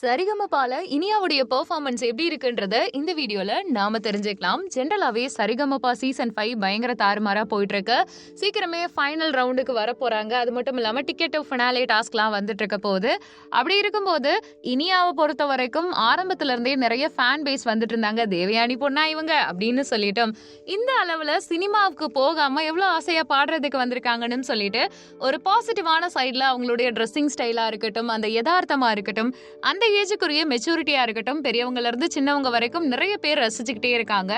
சரிகமபால இனியாவுடைய performance எப்படி இருக்குன்றத இந்த வீடியோல நாம தெரிஞ்சுக்கலாம். ஜென்ரலாவே சரிகமபா சீசன் ஃபைவ் பயங்கர தாறுமாறா போயிட்டு இருக்கு சீக்கிரமே ஃபைனல் ரவுண்டுக்கு வர போறாங்க. அது மட்டும் இல்லாம டிக்கெட் டு ஃபினாலே டாஸ்க்லாம் வந்துட்டு இருக்க போகுது. அப்படி இருக்கும்போது இனியாவை பொறுத்த வரைக்கும் ஆரம்பத்துல இருந்தே நிறைய ஃபேன் பேஸ் வந்துட்டு இருந்தாங்க. தேவயானி பொண்ணா இவங்க அப்படின்னு சொல்லிட்டோம். இந்த அளவுல சினிமாவுக்கு போகாம எவ்வளவு ஆசையா பாடுறதுக்கு வந்திருக்காங்கன்னு சொல்லிட்டு ஒரு பாசிட்டிவான சைட்ல அவங்களுடைய ட்ரெஸ்ஸிங் ஸ்டைலா இருக்கட்டும் அந்த யதார்த்தமா இருக்கட்டும் அந்த ஏஜுக்குரிய மெச்சூரிட்டியா இருக்கட்டும் பெரியவங்கல இருந்து சின்னவங்க வரைக்கும் நிறைய பேர் ரசிச்சுக்கிட்டே இருக்காங்க.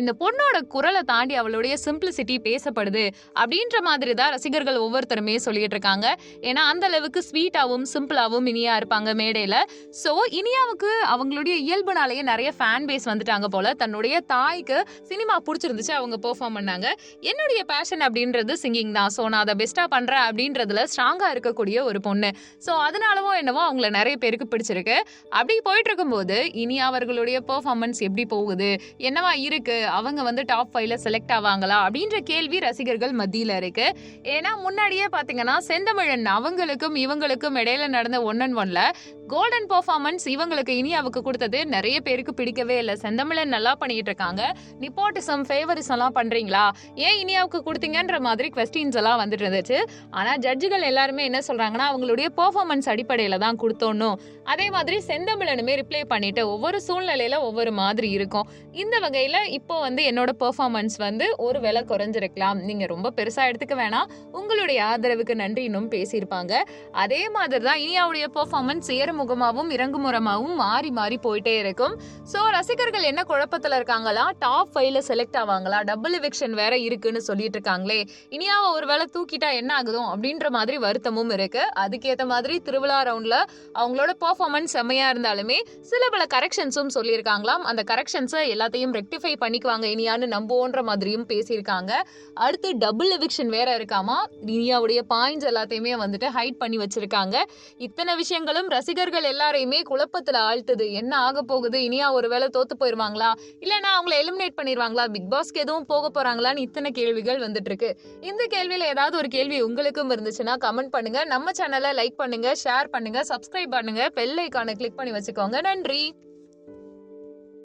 இந்த பொண்ணோட குரலை தாண்டி அவளுடைய சிம்பிளிசிட்டி பேசப்படுது அப்படின்ற மாதிரி தான் ரசிகர்கள் ஒவ்வொருத்தருமே சொல்லிட்டு இருக்காங்க. ஏன்னா அந்த அளவுக்கு ஸ்வீட்டாவும் சிம்பிளாவும் இனியா இருப்பாங்க மேடையில. சோ இனியாவுக்கு அவங்களுடைய இயல்புனாலேயே நிறைய ஃபேன் பேஸ் வந்துட்டாங்க போல. தன்னுடைய தாய்க்கு சினிமா பிடிச்சிருந்துச்சு அவங்க பெர்ஃபார்ம் பண்ணாங்க. என்னுடைய பேஷன் அப்படின்றது சிங்கிங் தான். ஸோ நான் அதை பெஸ்ட்டாக பண்ணுறேன் அப்படின்றதுல ஸ்ட்ராங்காக இருக்கக்கூடிய ஒரு பொண்ணு. ஸோ அதனாலவும் என்னவோ அவங்கள நிறைய பேருக்கு பிடிச்சிருக்கு. அப்படி போயிட்டு இருக்கும்போது இனி அவர்களுடைய பெர்ஃபார்மன்ஸ் எப்படி போகுது? என்னவா இருக்கு? அவங்க வந்து டாப் ஃபைவ்ல செலக்ட் ஆவாங்களா? அப்படின்ற கேள்வி ரசிகர்கள் மத்தியில் இருக்கு. ஏன்னா முன்னாடியே பார்த்தீங்கன்னா செந்தமிழன் அவங்களுக்கும் இவங்களுக்கும் இடையில நடந்த ஒன் அண்ட் ஒன்ல கோல்டன் பர்ஃபார்மன்ஸ் இவங்களுக்கு இனியாவுக்கு கொடுத்தது நிறைய பேருக்கு பிடிக்கவே இல்லை. செந்தமிழன் நல்லா பண்ணிட்டு இருக்காங்க. நிப்போட்டிசம் ஃபேவரிசம் எல்லாம் பண்றீங்களா? ஏன் இனியாவுக்கு கொடுத்தீங்கன்ற மாதிரி கொஸ்டின்ஸ் எல்லாம் வந்துட்டு இருந்துச்சு. ஆனா ஜட்ஜுகள் எல்லாருமே என்ன சொல்றாங்கன்னா அவங்களுடைய பெர்ஃபார்மன்ஸ் அடிப்படையில தான் கொடுத்தோன்னும் அதே மாதிரி செந்தமிழனுமே ரிப்ளை பண்ணிட்டு ஒவ்வொரு சூழ்நிலையில ஒவ்வொரு மாதிரி இருக்கும். இந்த வகையில இப்போ வந்து என்னோட பெர்ஃபார்மன்ஸ் வந்து ஒரு விலை குறைஞ்சிருக்கலாம். நீங்க ரொம்ப பெருசா எடுத்துக்க வேணாம். உங்களுடைய ஆதரவுக்கு நன்றி இன்னும் பேசியிருப்பாங்க. அதே மாதிரி தான் இனியாவுடைய பெர்ஃபார்மன்ஸ் முகமாகவும் இறங்குமுறமாகவும் மாறி மாறி போயிட்டே இருக்கும். ஸோ ரசிகர்கள் என்ன குழப்பத்தில் இருக்காங்களா? டாப் ஃபைவ்ல செலக்ட் ஆவாங்களா? டபுள் எவிக்ஷன் வேற இருக்குன்னு சொல்லிட்டு இருக்காங்களே. இனியாவை ஒருவேளை தூக்கிட்டா என்ன ஆகுதோ? அப்படின்ற மாதிரி வருத்தமும் இருக்கு. அதுக்கேத்த மாதிரி திருவிழா ரவுண்ட்ல அவங்களோட பர்ஃபார்மன்ஸ் செம்மையா இருந்தாலுமே சில பல கரெக்ஷன்ஸும் சொல்லியிருக்காங்களாம். அந்த கரெக்ஷன்ஸை எல்லாத்தையும் ரெக்டிஃபை பண்ணிக்குவாங்க. இனியான்னு நம்புவோன்ற மாதிரியும் பேசியிருக்காங்க. அடுத்து டபுள் எவிக்ஷன் வேற இருக்காமா? இனியாவுடைய பாயிண்ட்ஸ் எல்லாத்தையுமே வந்துட்டு ஹைட் பண்ணி வச்சிருக்காங்க. இத்தனை விஷயங்களும் வீரர்கள் எல்லாரையுமே குழப்பத்துல ஆழ்த்துது. என்ன ஆக போகுது? இனியா ஒருவேளை தோத்து போயிருவாங்களா? இல்லைன்னா அவங்கள எலிமினேட் பண்ணிடுவாங்களா பிக் பாஸ்க்கு எதுவும் போக போறாங்களான்னு இத்தனை கேள்விகள் வந்துட்டு இருக்கு இந்த கேள்வியில ஏதாவது ஒரு கேள்வி உங்களுக்கும் இருந்துச்சுன்னா கமெண்ட் பண்ணுங்க. நம்ம சேனலை லைக் பண்ணுங்க ஷேர் பண்ணுங்க சப்ஸ்கிரைப் பண்ணுங்க. பெல் ஐக்கானை கிளிக் பண்ணி வச்சுக்கோங்க. நன்றி.